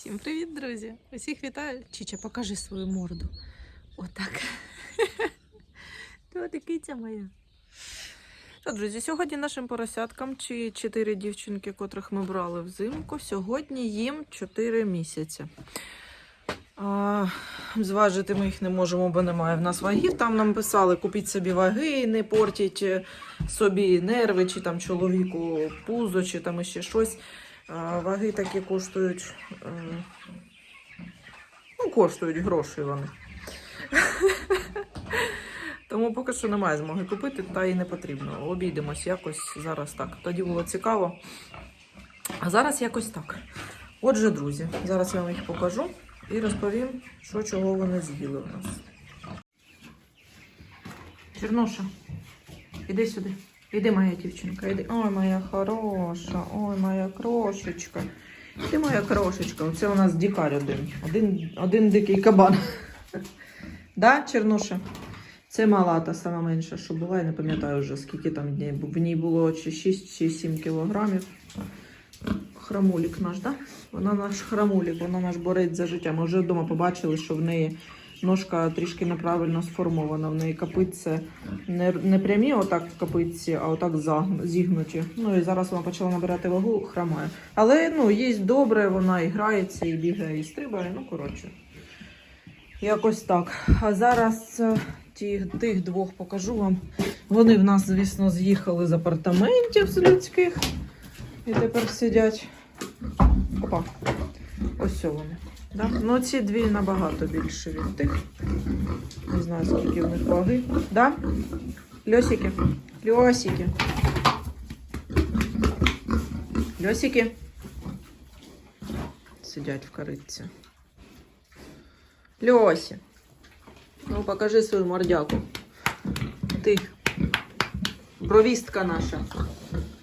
Всім привіт, друзі! Усіх вітаю. Чіча, покажи свою морду. Отак. То киця моя. Що, друзі, сьогодні нашим поросяткам, чи чотири дівчинки, котрих ми брали взимку, сьогодні їм 4 місяці. А, зважити ми їх не можемо, бо немає в нас вагів. Там нам писали, купіть собі ваги, не портіть е, собі нерви, чи там чоловіку пузо, чи там іще щось. Ваги такі коштують. Ну, коштують гроші вони. Тому поки що немає змоги купити, та і не потрібно. Обійдемось якось зараз так. Тоді було цікаво. А зараз якось так. Отже, друзі, зараз я вам їх покажу і розповім, що чого вони з'їли у нас. Черноша, іди сюди. Іди, моя дівчинка, іди. Ой, моя хороша, ой, моя крошечка. Ти моя крошечка. Це у нас дікар один. Один, один дикий кабан. Да, Черноша? Це мала та сама менша, що була. Я не пам'ятаю вже, скільки там днів. В ній було чи 6 чи 7 кілограмів. Храмулік наш, да? Вона наш храмулік, вона наш борець за життя. Ми вже вдома побачили, що в неї ножка трішки неправильно сформована. В неї копитце не, не прямі, отак копитці, а отак зігнуті. Ну і зараз вона почала набирати вагу, хромає. Але ну, їсть добре, вона і грається, і бігає, і стрибає. Ну, коротше. Якось так. А зараз е, ті, тих двох покажу вам. Вони в нас, звісно, з'їхали з апартаментів з людських. І тепер сидять. Опа. Ось вони. Да? Ну, ці дві набагато більше від тих. Не знаю, скільки в них ваги. Да? Льосики. Льосики. Льосики. Сидять в коритці. Льосі. Ну, покажи свою мордяку. Ти. Бровістка наша.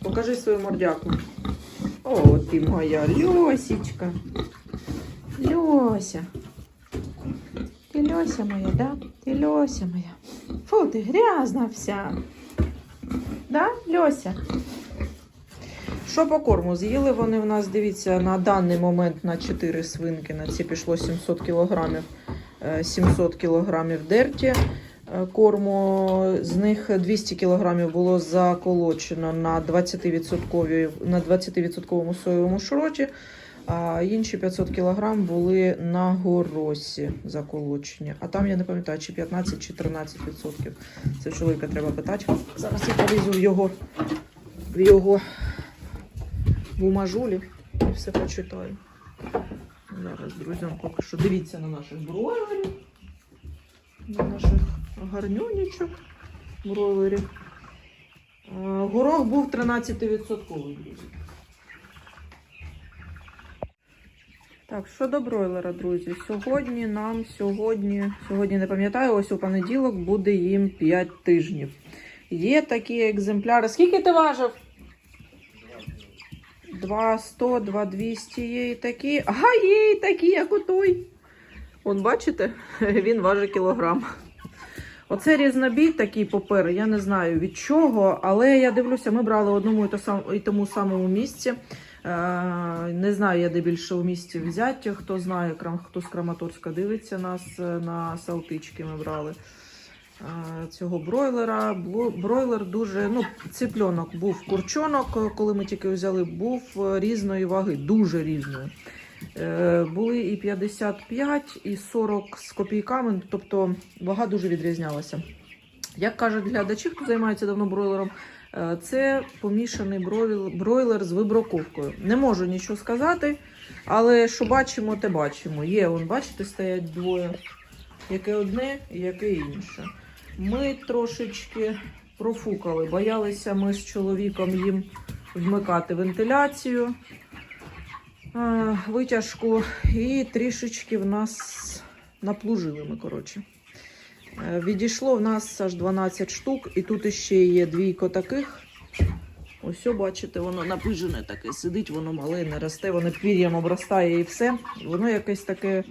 Покажи свою мордяку. О, ти моя Льосічка. Льося. Ти Льося моя, да? Ти Льося моя. Фу, ти грязна вся. Да, Льося? Що по корму? З'їли вони в нас, дивіться, на даний момент на 4 свинки. На ці пішло 700 кілограмів. Е, 700 кілограмів дерті е, корму. З них 200 кілограмів було заколочено на 20% на 20% соєвому шроті, а інші 500 кілограм були на горосі заколочені. А там я не пам'ятаю, чи 15 чи 13%. Це чоловіка треба питати. Зараз я полізу в його в його бумажулі і все почитаю. Зараз, друзям, поки що дивіться на наших бройлерів, на наших гарнюнічок бройлерів. Горох був 13%, друзі. Так, щодо бройлера, друзі, сьогодні нам сьогодні, сьогодні не пам'ятаю, ось у понеділок буде їм 5 тижнів. Є такі екземпляри. Скільки ти важив? 200, 2200 є і такі. Ага, є і такі, як у той. От бачите, він важить кілограм. Оце різнобій такий попер, я не знаю від чого, але я дивлюся, ми брали одному і тому самому місці. Е, не знаю, я де більше у місті взяття. Хто знає, хто з Краматорська дивиться нас е, на Салтички ми брали е, цього бройлера. Бройлер дуже, ну, цыпленок був курчонок, коли ми тільки взяли, був різної ваги, дуже різної. Були і 55, і 40 з копійками, тобто вага дуже відрізнялася. Як кажуть глядачі, хто займається давно бройлером, це помішаний бройл- бройлер з вибраковкою. Не можу нічого сказати, але що бачимо, те бачимо. Є, вон, бачите, стоять двоє. Яке одне яке інше. Ми трошечки профукали, боялися ми з чоловіком їм вмикати вентиляцію, е, витяжку, і трішечки в нас наплужили ми, коротше. Е, Відійшло в нас аж 12 штук, і тут іще є двійко таких. Ось, бачите, воно напижене таке, сидить, воно мале, не росте, воно пір'ям обростає і все. Воно якесь таке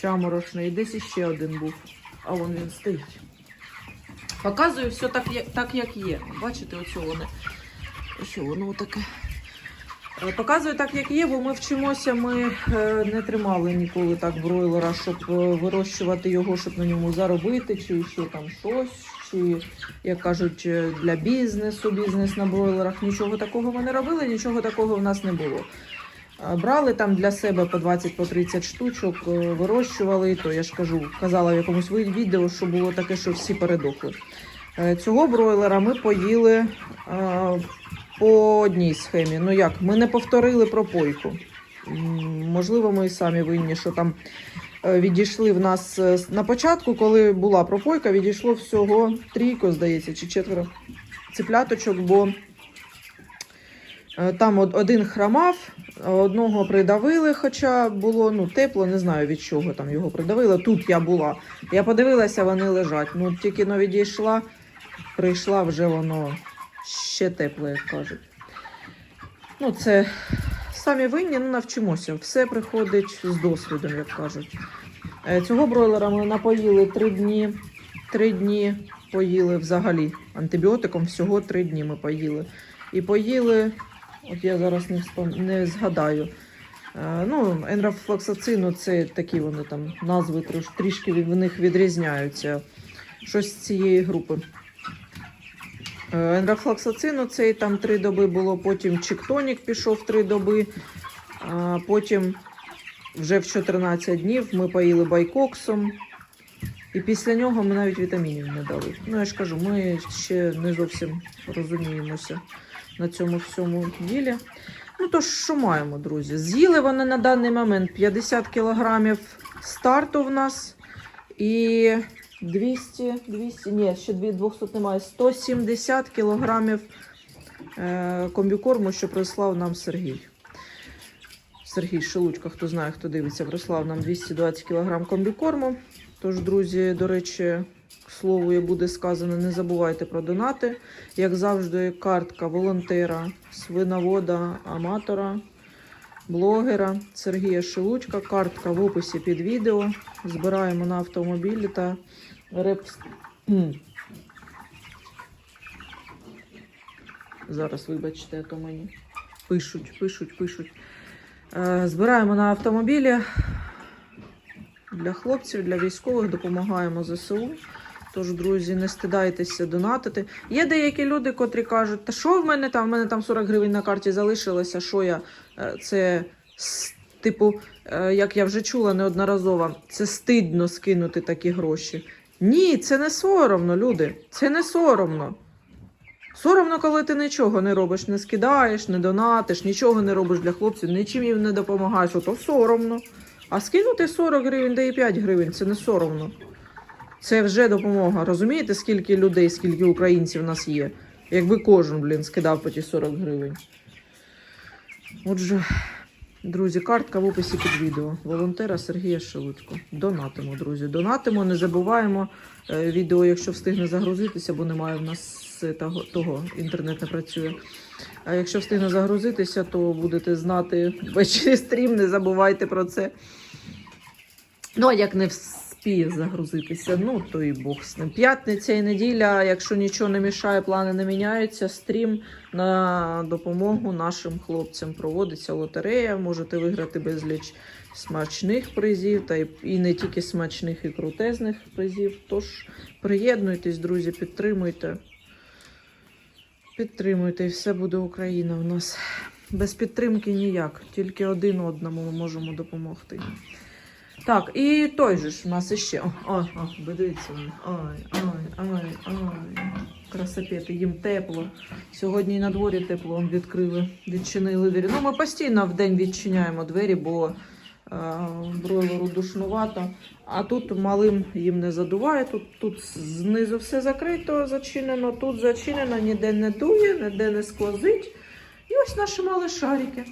чаморошне. І десь іще один був. А вон він стоїть. Показую все так, як, так, як є. Бачите, оце воно. Ось воно таке. Е, Показую так, як є, бо ми вчимося. Ми е, не тримали ніколи так бройлера, щоб е, вирощувати його, щоб на ньому заробити, чи ще там щось, чи, як кажуть, для бізнесу, бізнес на бройлерах. Нічого такого ми не робили, нічого такого в нас не було. Брали там для себе по 20 по 30 штучок, вирощували, то я ж кажу, казала в якомусь відео, що було таке, що всі передохли. Цього бройлера ми поїли по одній схемі. Ну як, ми не повторили пропойку. Можливо, ми і самі винні, що там е, відійшли в нас е, на початку, коли була пропойка, відійшло всього трійко, здається, чи четверо ципляточок, бо е, там один хромав, одного придавили, хоча було ну, тепло, не знаю від чого там його придавили. Тут я була. Я подивилася, вони лежать. Ну, тільки но відійшла, прийшла вже воно ще тепле, як кажуть. Ну, це самі винні, ну навчимося. Все приходить з досвідом, як кажуть. Е, Цього бройлера ми напоїли три дні. Три дні поїли взагалі антибіотиком. Всього три дні ми поїли. І поїли, от я зараз не, вспом... не згадаю. Е, Ну, енрафлоксацину це такі вони там назви трішки в них відрізняються. Щось з цієї групи. Е, Енрафлоксацину цей там три доби було, потім чіктонік пішов три доби, потім вже в 14 днів ми поїли байкоксом. І після нього ми навіть вітамінів не дали. Ну, я ж кажу, ми ще не зовсім розуміємося на цьому всьому ділі. Ну, то що маємо, друзі? З'їли вони на даний момент 50 кілограмів старту в нас і 200, 200, ні, ще 200 немає, 170 кілограмів е, комбікорму, що прислав нам Сергій. Сергій Шелудько, хто знає, хто дивиться, прислав нам 220 кілограм комбікорму. Тож, друзі, до речі, к слову, і буде сказано, не забувайте про донати. Як завжди, картка волонтера, свиновода, аматора, блогера Сергія Шелудька. Картка в описі під відео. Збираємо на автомобілі та Кхм. Зараз, вибачте, то мені пишуть, пишуть, пишуть. Е, Збираємо на автомобілі для хлопців, для військових, допомагаємо ЗСУ. Тож, друзі, не стидайтеся донатити. Є деякі люди, котрі кажуть, та що в мене там? В мене там 40 гривень на карті залишилося. Що я? Е, Це типу, е, як я вже чула неодноразово, це стидно скинути такі гроші. Ні, це не соромно, люди. Це не соромно. Соромно, коли ти нічого не робиш, не скидаєш, не донатиш, нічого не робиш для хлопців, нічим їм не допомагаєш, ото соромно. А скинути 40 гривень, де і 5 гривень, це не соромно. Це вже допомога. Розумієте, скільки людей, скільки українців у нас є? Якби кожен, блін, скидав по ті 40 гривень. Отже, друзі, картка в описі під відео. Волонтера Сергія Шелудько. Донатимо, друзі. Донатимо, не забуваємо. Е, Відео, якщо встигне загрузитися, бо немає в нас е, того, того інтернет не працює. А якщо встигне загрузитися, то будете знати ввечері стрім, не забувайте про це. Ну, а як не вспіє загрузитися, ну то і Бог з ним. П'ятниця і неділя, якщо нічого не мішає, плани не міняються. Стрім на допомогу нашим хлопцям проводиться лотерея. Можете виграти безліч смачних призів, та і не тільки смачних, і крутезних призів. Тож приєднуйтесь, друзі, підтримуйте. Підтримуйте, і все буде Україна в нас. Без підтримки ніяк, тільки один одному ми можемо допомогти. Так, і той же ж у нас іще. Ой, ой, дивіться. Ой, ой, ой, ой. Красопети, їм тепло. Сьогодні і на дворі тепло відкрили, відчинили двері. Ну, ми постійно в день відчиняємо двері, бо е, бройлеру душнувато. А тут малим їм не задуває. Тут, тут знизу все закрито, зачинено, тут зачинено, ніде не дує, ніде не сквозить. І ось наші мали шарики.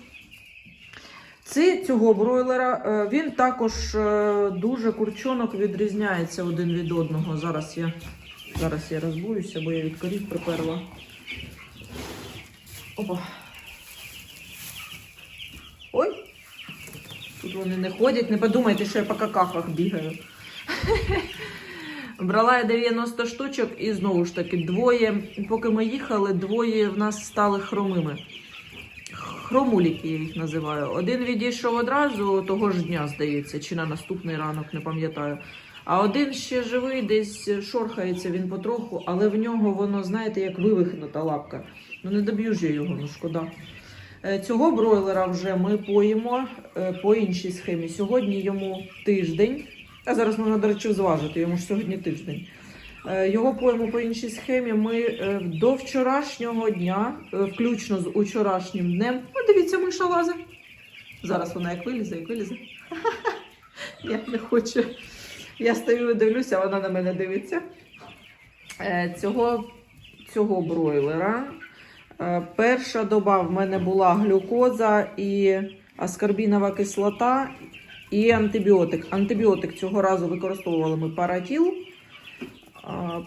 Це цього бройлера. е, Він також е, дуже курчонок відрізняється один від одного. Зараз я, зараз я розбуюся, бо я від корів приперла. Опа. Ой. Тут вони не ходять, не подумайте, що я по какахах бігаю. Брала я 90 штучок і знову ж таки двоє. Поки ми їхали, двоє в нас стали хромими. Хромуліки я їх називаю. Один відійшов одразу того ж дня, здається, чи на наступний ранок, не пам'ятаю. А один ще живий, десь шорхається він потроху, але в нього воно, знаєте, як вивихнута лапка. Ну не доб'ю ж я його, ну шкода. Е, Цього бройлера вже ми поїмо е, по іншій схемі. Сьогодні йому тиждень. А зараз можна, до речі, зважити, йому ж сьогодні тиждень. Е, Його поїмо по іншій схемі. Ми е, до вчорашнього дня, е, включно з учорашнім днем. О, дивіться, миша лазить. Зараз вона як вилізе, як вилізе. Я не хочу. Я стою і дивлюся, вона на мене дивиться. Цього, цього бройлера. Перша доба в мене була глюкоза і аскорбінова кислота і антибіотик. Антибіотик цього разу використовували ми паратіл.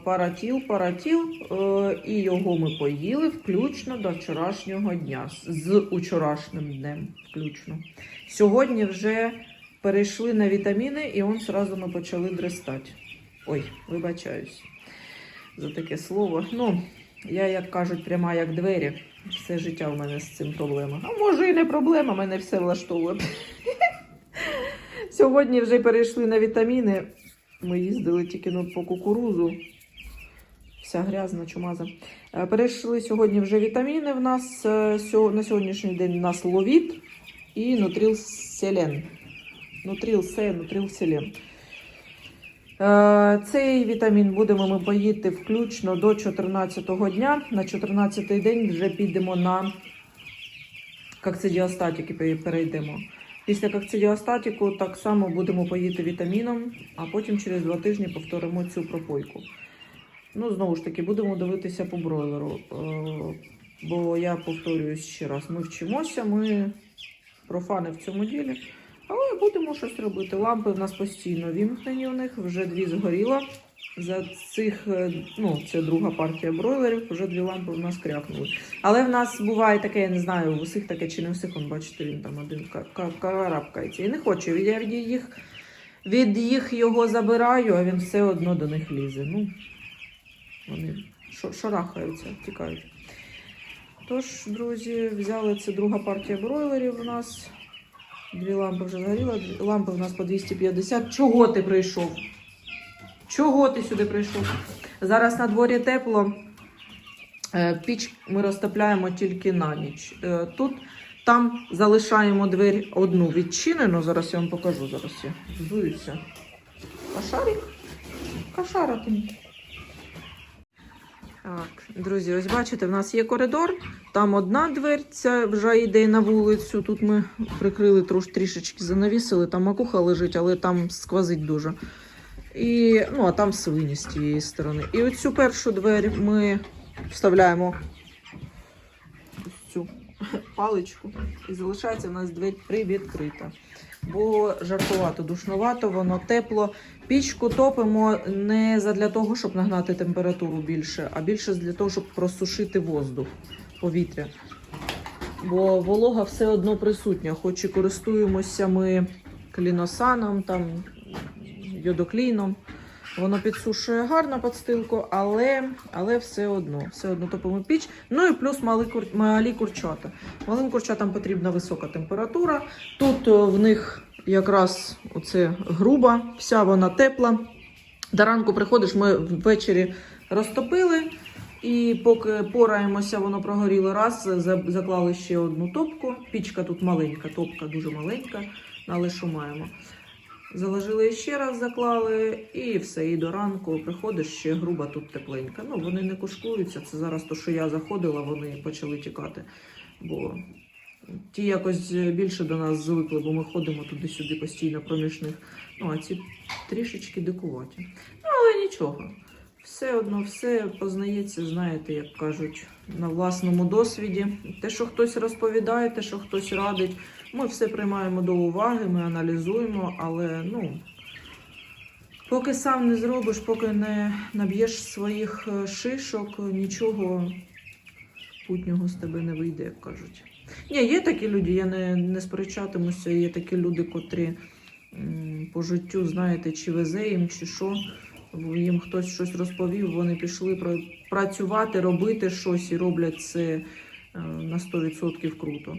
Паратіл, паратіл, е, і його ми поїли включно до вчорашнього дня, з учорашнім днем включно. Сьогодні вже перейшли на вітаміни, і он сразу ми почали дрестати. Ой, вибачаюсь за таке слово. Ну, я, як кажуть, пряма як двері. Все життя в мене з цим проблема. А може і не проблема, мене все влаштовує. Сьогодні вже перейшли на вітаміни. Ми їздили тільки ну, по кукурузу. Вся грязна, чумаза. Е, Перейшли сьогодні вже вітаміни в нас. е, На сьогоднішній день у нас ловіт і нутрилселен. Нутрилсе, нутрилселен. Е, Цей вітамін будемо ми поїти включно до 14-го дня. На 14-й день вже підемо на коксидіостатики перейдемо. Після коксидіостатику так само будемо поїти вітаміном, а потім через два тижні повторимо цю пропойку. Ну, знову ж таки, будемо дивитися по бройлеру. Е, Бо я повторююсь ще раз: ми вчимося, ми профани в цьому ділі, але будемо щось робити. Лампи в нас постійно вімкнені у них, вже дві згоріло. За цих, е, ну, це друга партія бройлерів, вже дві лампи в нас крякнули. Але в нас буває таке, я не знаю, у всіх таке чи не всіх, он, бачите, він там один ка- ка- карабкається. І не хочу. Я від їх, від їх його забираю, а він все одно до них лізе. Ну, вони шарахаються, тікають. Тож, друзі, взяли це друга партія бройлерів у нас. Дві лампи вже згоріли, лампи у нас по 250. Чого ти прийшов? Чого ти сюди прийшов? Зараз на дворі тепло. Е, Піч ми розтопляємо тільки на ніч. Е, Тут там залишаємо двері одну відчинену. Зараз я вам покажу. Зараз я здуюся. Кошарик? Кошара ти. Так, друзі, ось бачите, в нас є коридор. Там одна дверця вже йде на вулицю. Тут ми прикрили трош, трішечки занавісили. Там макуха лежить, але там сквозить дуже. І, ну, а там свині з тієї сторони. І оцю першу двері ми вставляємо цю паличку. І залишається в нас двері привідкрита. Бо жаркувато, душнувато, воно тепло. Пічку топимо не задля того, щоб нагнати температуру більше, а більше для того, щоб просушити воздух, повітря. Бо волога все одно присутня, хоч і користуємося ми кліносаном, там, йодокліном. Воно підсушує гарно підстилку, але, але все одно, все одно топимо піч. Ну і плюс малі, кур, малі курчата. Малим курчатам потрібна висока температура. Тут е, в них якраз оце груба, вся вона тепла. До ранку приходиш, ми ввечері розтопили. І поки пораємося, воно прогоріло раз, заклали ще одну топку. Пічка тут маленька, топка дуже маленька, але що маємо. Заложили ще раз, заклали, і все. І до ранку приходиш ще груба тут тепленька. Ну, вони не кушкуються. Це зараз то, що я заходила, вони почали тікати. Бо ті якось більше до нас звикли, бо ми ходимо туди-сюди постійно проміж них. Ну, а ці трішечки дикуваті. Ну, але нічого. Все одно все познається, знаєте, як кажуть, на власному досвіді. Те, що хтось розповідає, те, що хтось радить, ми все приймаємо до уваги, ми аналізуємо, але ну. Поки сам не зробиш, поки не наб'єш своїх е, шишок, нічого путнього з тебе не вийде, як кажуть. Ні, є такі люди, я не, не сперечатимуся, є такі люди, котрі м, по життю, знаєте, чи везе їм, чи що. Їм хтось щось розповів, вони пішли працювати, робити щось і роблять це е, на 100% круто.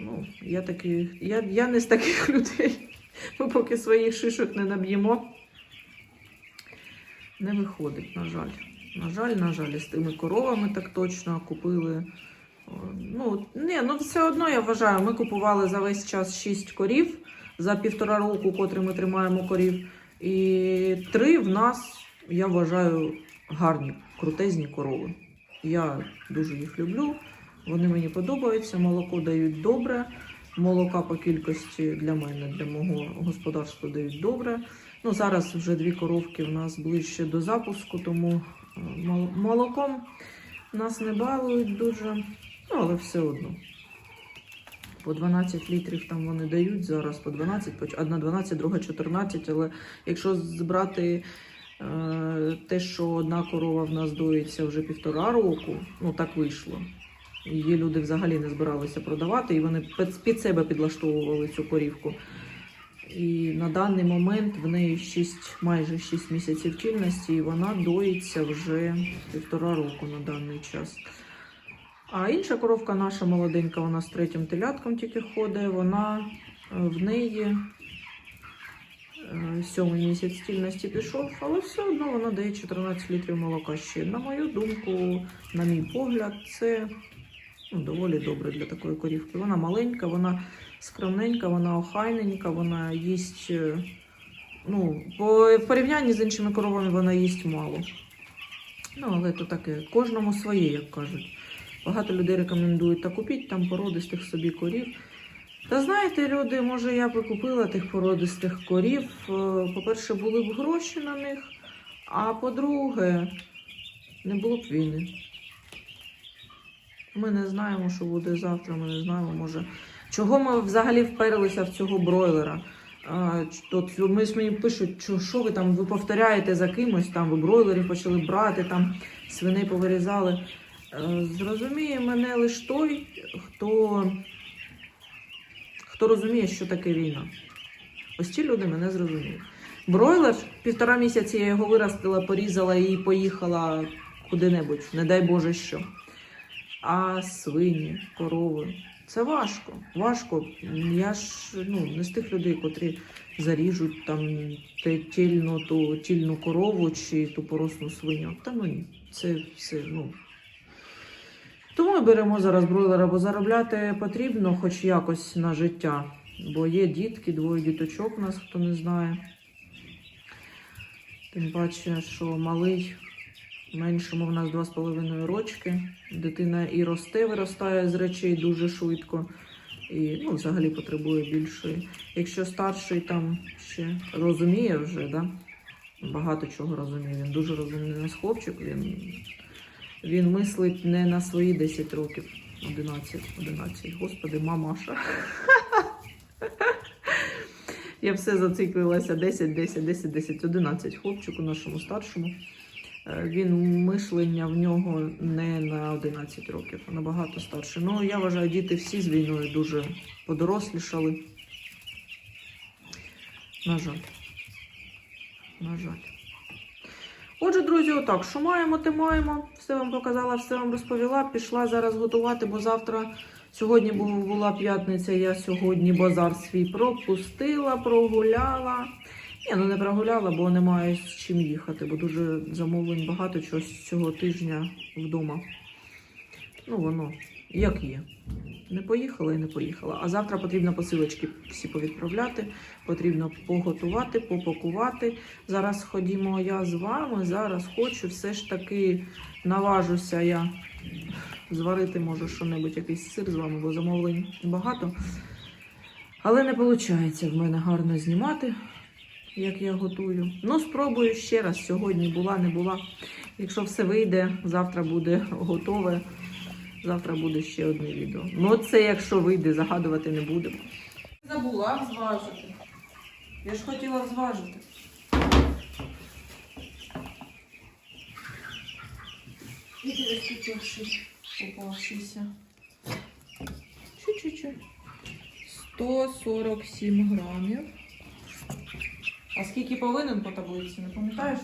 Ну, я, таки, я, я не з таких людей. Ми поки своїх шишок не наб'ємо. Не виходить, на жаль. На жаль, на жаль, і з тими коровами так точно купили. Ну, ні, ну все одно я вважаю, ми купували за весь час 6 корів за півтора року, котрі ми тримаємо корів. І три в нас, я вважаю, гарні, крутезні корови. Я дуже їх люблю. Вони мені подобаються, молоко дають добре. Молока по кількості для мене, для мого господарства дають добре. Ну, зараз вже дві коровки в нас ближче до запуску, тому е, молоком нас не балують дуже, ну, але все одно. По 12 літрів там вони дають зараз, по 12, одна 12, друга 14, але якщо збрати е, те, що одна корова в нас доїться вже півтора року, ну так вийшло. Її люди взагалі не збиралися продавати, і вони під, себе підлаштовували цю корівку. І на даний момент в неї 6, майже 6 місяців тільності, і вона доїться вже півтора року на даний час. А інша коровка наша молоденька, вона з третім телятком тільки ходить, вона е, в неї е, сьомий місяць стільності пішов, але все одно вона дає 14 літрів молока ще. На мою думку, на мій погляд, це доволі добре для такої корівки. Вона маленька, вона скромненька, вона охайненька, вона їсть. е, Ну, по, в порівнянні з іншими коровами вона їсть мало. Ну, але то таке, кожному своє, як кажуть. Багато людей рекомендують та купіть там породистих собі корів. Та знаєте, люди, може, я би купила тих породистих корів. Е, По-перше, були б гроші на них, а по-друге, не було б війни. Ми не знаємо, що буде завтра, ми не знаємо, може. Чого ми взагалі вперлися в цього бройлера? Ми мені пишуть, що, що ви там ви повторяєте за кимось, там ви бройлерів почали брати, там свиней повирізали. Е, Зрозуміє мене лише той, хто, хто розуміє, що таке війна. Ось ці люди мене зрозуміють. Бройлер півтора місяці я його виростила, порізала і поїхала куди-небудь, не дай Боже що. А свині, корови. Це важко. Важко. Я ж ну, не з тих людей, котрі заріжуть там тільну, ту тільну корову чи ту поросну свиню. Та ну ні, це все, ну. Тому ми беремо зараз бройлера, бо заробляти потрібно хоч якось на життя. Бо є дітки, двоє діточок у нас, хто не знає. Тим паче, що малий Меншому в нас 2,5 рочки. Дитина і росте, виростає з речей дуже швидко. І ну, взагалі потребує більшої. Якщо старший там ще розуміє вже, да? багато чого розуміє. Він дуже розумний нас хлопчик. Він, він мислить не на свої 10 років, 11, 11. Господи, мамаша. Я все зациклилася 10, 10, 10, 10, 11 хлопчику нашому старшому. Е, Він мишлення в нього не на 11 років, а набагато старше. Ну, я вважаю, діти всі з війною дуже подорослішали. На жаль. На жаль. Отже, друзі, отак, що маємо, те маємо. Все вам показала, все вам розповіла. Пішла зараз готувати, бо завтра, сьогодні була п'ятниця, я сьогодні базар свій пропустила, прогуляла. Ні, ну не прогуляла, бо немає з чим їхати, бо дуже замовлень багато чогось цього тижня вдома. Ну, воно як є. Не поїхала і не поїхала. А завтра потрібно посилочки всі повідправляти, потрібно поготувати, попакувати. Зараз ходімо я з вами. Зараз хочу все ж таки наважуся я зварити, може, що-небудь, якийсь сир з вами, бо замовлень багато. Але не виходить в мене гарно знімати як я готую. Ну, спробую ще раз. Сьогодні була, не була. Якщо все вийде, завтра буде готове. Завтра буде ще одне відео. Ну, це якщо вийде, загадувати не будемо. Забула зважити. Я ж хотіла зважити. І перескочивши, попавшися. Чуть-чуть. 147 грамів. А скільки повинен по таблиці, не пам'ятаєш?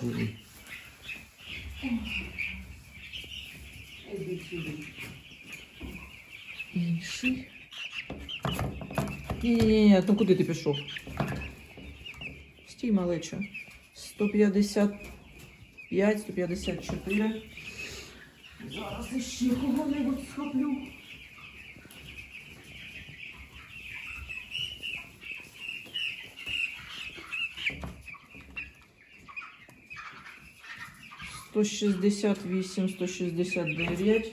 Інший. Ні, ні, ні, ну куди ти пішов? Стій, малеча. 155, 154. Зараз іще кого-небудь схоплю. Сто шістдесят вісім, сто шістдесят дев'ять.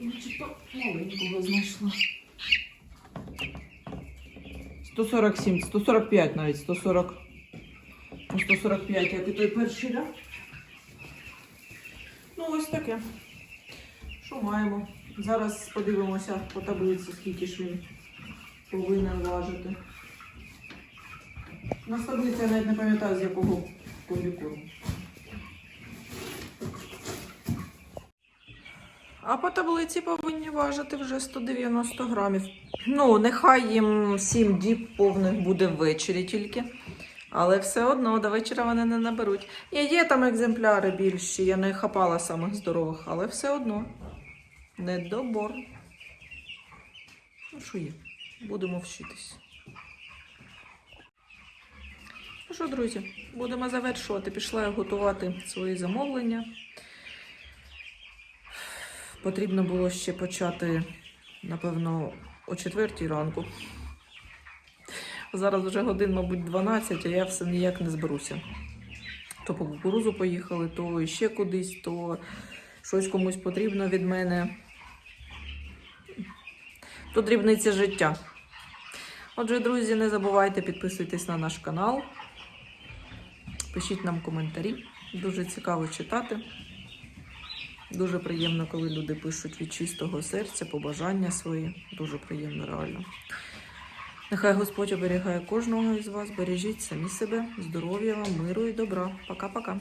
Начебто маленького знайшла. 147, 145 навіть, 140. Ну, 145, як і той перший, да? Ну, ось таке. Що маємо? Зараз подивимося по таблиці, скільки ж він повинен важити. У нас таблиця я навіть не пам'ятаю, з якого комбікору. А по таблиці повинні важити вже 190 грамів. Ну, нехай їм 7 діб повних буде ввечері тільки. Але все одно до вечора вони не наберуть. І є там екземпляри більші, я не хапала самих здорових, але все одно. Недобор. Ну, що є? Будемо вчитись. Ну що, друзі, будемо завершувати. Пішла я готувати свої замовлення. Потрібно було ще почати, напевно, о четвертій ранку. Зараз вже годин, мабуть, 12, а я все ніяк не зберуся. То по кукурузу поїхали, то ще кудись, то щось комусь потрібно від мене. То дрібниця життя. Отже, друзі, не забувайте підписуйтесь на наш канал. Пишіть нам коментарі. Дуже цікаво читати. Дуже приємно, коли люди пишуть від чистого серця, побажання свої. Дуже приємно, реально. Нехай Господь оберігає кожного із вас. Бережіть самі себе, здоров'я вам, миру і добра. Пока-пока.